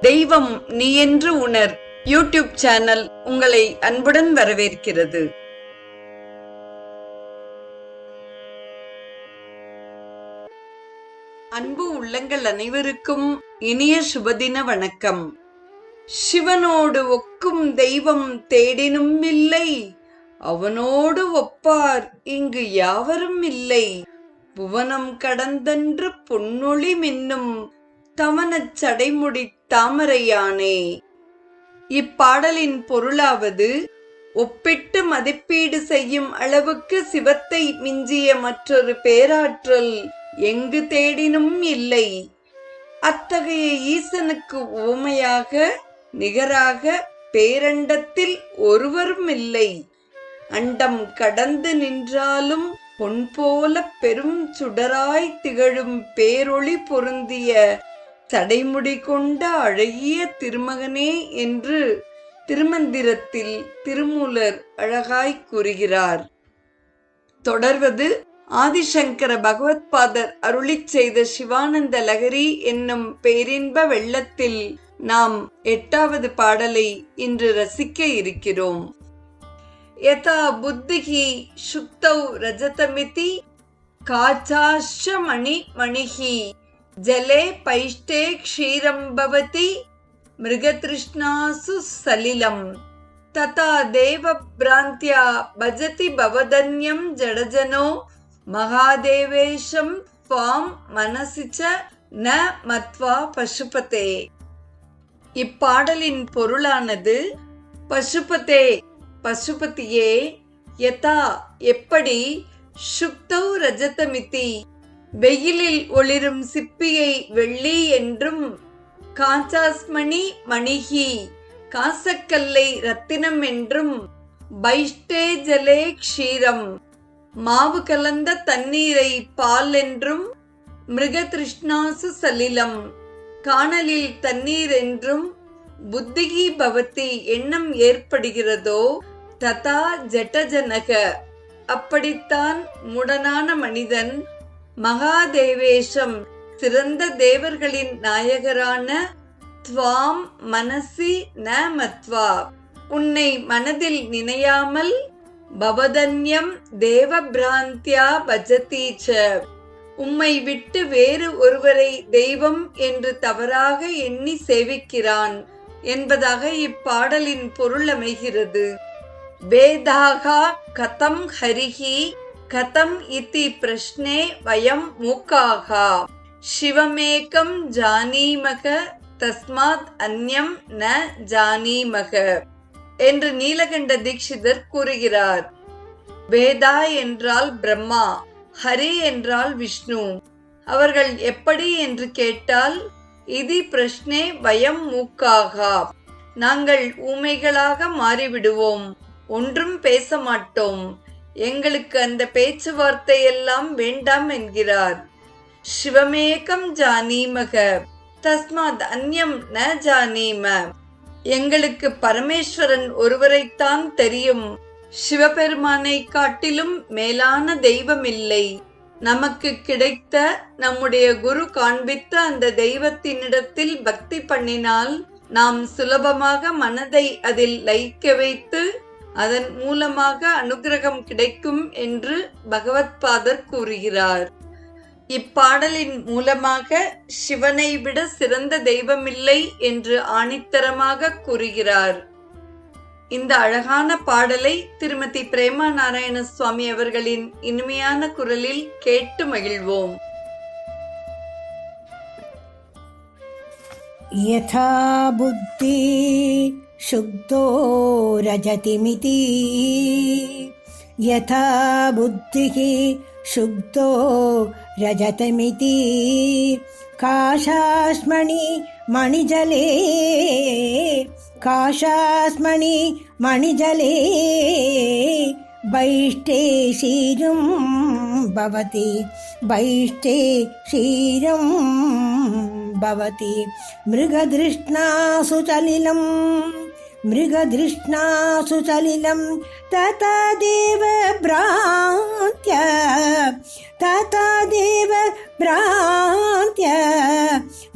தெய்வம் நீ என்று உணர். யூடியூப் சேனல் உங்களை அன்புடன் வரவேற்கிறது. அன்பு உள்ளங்கள் அனைவருக்கும் இனிய சுபதின வணக்கம். சிவனோடு ஒக்கும் தெய்வம் தேடினும் இல்லை. அவனோடு ஒப்பார் இங்கு யாவரும் இல்லை. புவனம் கடந்தன்று பொன்னொளி மின்னும் தமனச் சடைமுடி தாமரையானே. இப்பாடலின் பொருளாவது ஒப்பிட்டு மதிப்பீடு செய்யும் அளவுக்கு சிவத்தை மிஞ்சிய மற்றொரு பேராற்றல் எங்கு தேடினும் இல்லை. அத்தகைய ஈசனுக்கு உவமையாக நிகராக பேரண்டத்தில் ஒருவரும் இல்லை அண்டம் கடந்து நின்றாலும் பொன் போல பெரும் சுடராய் திகழும் பேரொளி பொருந்திய சடைமுடி கொண்ட அழகிய திருமகனே என்று திருமந்திரத்தில் திருமூலர் அழகாய் கூறுகிறார். தொடர்வது ஆதிசங்கர பகவத்பாதர் அருளிச் செய்த சிவானந்த லகரி என்னும் பேரின்ப வெள்ளத்தில் நாம் எட்டாவது பாடலை இன்று ரசிக்க இருக்கிறோம். யதா புத்திகி சுக்தௌ ரஜதமிதி காச்சாஷ மணி மணிகி जले पैष्टे क्षीरं भवति मृगतृष्णासु सलिलम् तथा देवभ्रान्त्या भजति भवदन्यं जडजनो महादेवेशं त्वां मनसि च न मत्वा पशुपते இப்பாடலின் பொருளானது பசுபதே பசுபதியே யதா எப்படி சுக்தௌ ரஜதமிதி. வெயிலில் ஒளிரும் சிப்பியை வெள்ளி என்றும் காஞ்சாஸ்மணி மணிகி காசக்கல்லை ரத்தினம் என்றும் பைஷ்டே ஜலே க்ஷீரம். மாவு கலந்த தண்ணீரை பால் என்றும் மிருகதிருஷ்ணாசு சலிலம். காணலில் தண்ணீர் என்றும் புத்திகி பவதி எண்ணம் ஏற்படுகிறதோ? ததா ஜட்டஜனக அப்படித்தான் முடனான மனிதன் மகாதேவேஷம். சிறந்த தேவர்களின் நாயகரான துவாம் மனசி ந மத்வா உன்னை மனதில் நினையாமல் பவதன்யம் தேவ பிராந்தியா பஜதீச்ச. உம்மை விட்டு வேறு ஒருவரை தெய்வம் என்று தவறாக எண்ணி சேவிக்கிறான் என்பதாக இப்பாடலின் பொருள் அமைகிறது. வேதாகா கதம் ஹரிஹி கதம் இத்தி பிரஷ்னே வயம் மூக்காகா சிவமேகம் ஜானீமக தஸ்மாத் அந்யம் ந ஜானீமக என்று நீலகண்ட தீட்சிதர் கூறுகிறார்। வேதா என்றால் பிரம்மா ஹரி என்றால் விஷ்ணு அவர்கள் எப்படி என்று கேட்டால் இதி பிரஷ்னே வயம் மூக்காகா நாங்கள் ஊமைகளாக மாறிவிடுவோம் ஒன்றும் பேச மாட்டோம் எங்களுக்கு அந்த பேச்சுவார்த்தை எல்லாம் வேண்டாம் என்கிறார். சிவமேகம் ஜானீமக தஸ்மாத் அந்யம் ந ஜானீம எங்களுக்கு பரமேஸ்வரன் ஒருவரைத்தான் தெரியும். சிவபெருமானை காட்டிலும் மேலான தெய்வம் இல்லை நமக்கு கிடைத்த நம்முடைய குரு காண்பித்த அந்த தெய்வத்தினிடத்தில் பக்தி பண்ணினால் நாம் சுலபமாக மனதை அதில் லயிக்க வைத்து அதன் மூலமாக அனுகிரகம் கிடைக்கும் என்று பகவத்பாதர் கூறுகிறார் இப்பாடலின் மூலமாக சிவனை விட சிறந்த தெய்வமில்லை என்று ஆணித்தரமாக கூறுகிறார் இந்த அழகான பாடலை திருமதி பிரேமா நாராயண சுவாமி அவர்களின் இனிமையான குரலில் கேட்டு மகிழ்வோம் यथा बुद्धि शुद्धो रजतिमिति यथा बुद्धिः शुद्धो रजतमिति काशास्मणि मणिजले काशास्मणि मणिजले बैष्टे क्षीरं भवति बैष्टे क्षीरं भवति मृगदृष्णासु चलिलं मृगधृष्णासु सलिलं तथा देव भ्रान्त्य तथा देव भ्रान्त्य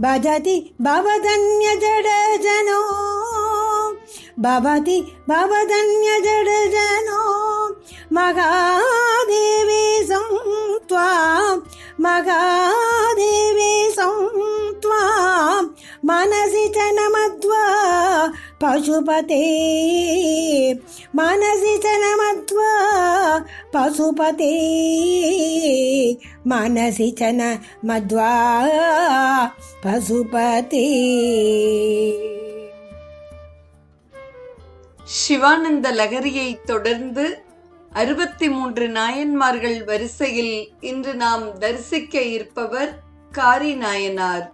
भजति भवदन्यजडजनो भवति भवदन्यजडजनो महादेवे पशुपते मनसि च नमध्वा पशुपते मनसि च न मध्वा पशुपते சிவானந்த லகரியை தொடர்ந்து அறுபத்தி மூன்று நாயன்மார்கள் வரிசையில் இன்று நாம் தரிசிக்க இருப்பவர் காரி நாயனார்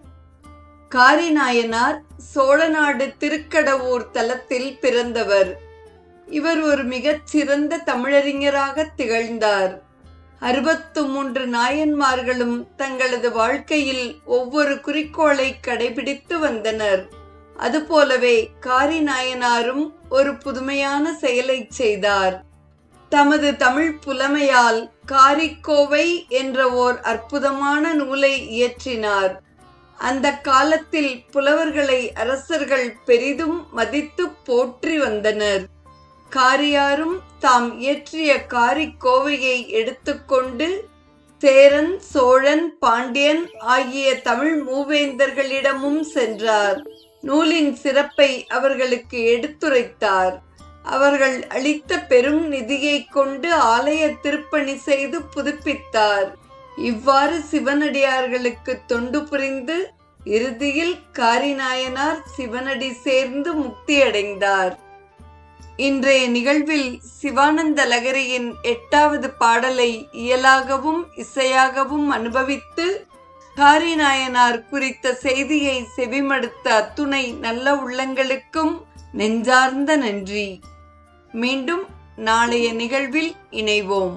காரிநாயனார் சோழநாடு திருக்கடவூர் தலத்தில் பிறந்தவர். இவர் ஒரு மிகச் சிறந்த தமிழறிஞராக திகழ்ந்தார். அறுபத்து மூன்று நாயன்மார்களும் தங்களது வாழ்க்கையில் ஒவ்வொரு குறிக்கோளை கடைபிடித்து வந்தனர். அதுபோலவே காரி நாயனாரும் ஒரு புதுமையான செயலை செய்தார். தமது தமிழ் புலமையால் காரிக்கோவை என்ற ஓர் அற்புதமான நூலை இயற்றினார். அந்த காலத்தில் புலவர்களை அரசர்கள் பெரிதும் மதித்து போற்றி வந்தனர். காரியாரும் தாம் இயற்றிய காரிக்கோவையை எடுத்துக்கொண்டு சேரன் சோழன் பாண்டியன் ஆகிய தமிழ் மூவேந்தர்களிடமும் சென்றார். நூலின் சிறப்பை அவர்களுக்கு எடுத்துரைத்தார். அவர்கள் அளித்த பெரும் நிதியை கொண்டு ஆலய திருப்பணி செய்து புதுப்பித்தார். இவ்வாறு சிவனடியார்களுக்கு தொண்டு புரிந்து இறுதியில் காரிநாயனார் சிவனடி சேர்ந்து முக்தியடைந்தார் இன்றைய நிகழ்வில் சிவானந்த லகரியின் எட்டாவது பாடலை இயலாகவும் இசையாகவும் அனுபவித்து காரிநாயனார் குறித்த செய்தியை செவிமடுத்த அத்துணை நல்ல உள்ளங்களுக்கும் நெஞ்சார்ந்த நன்றி. மீண்டும் நாளைய நிகழ்வில் இணைவோம்.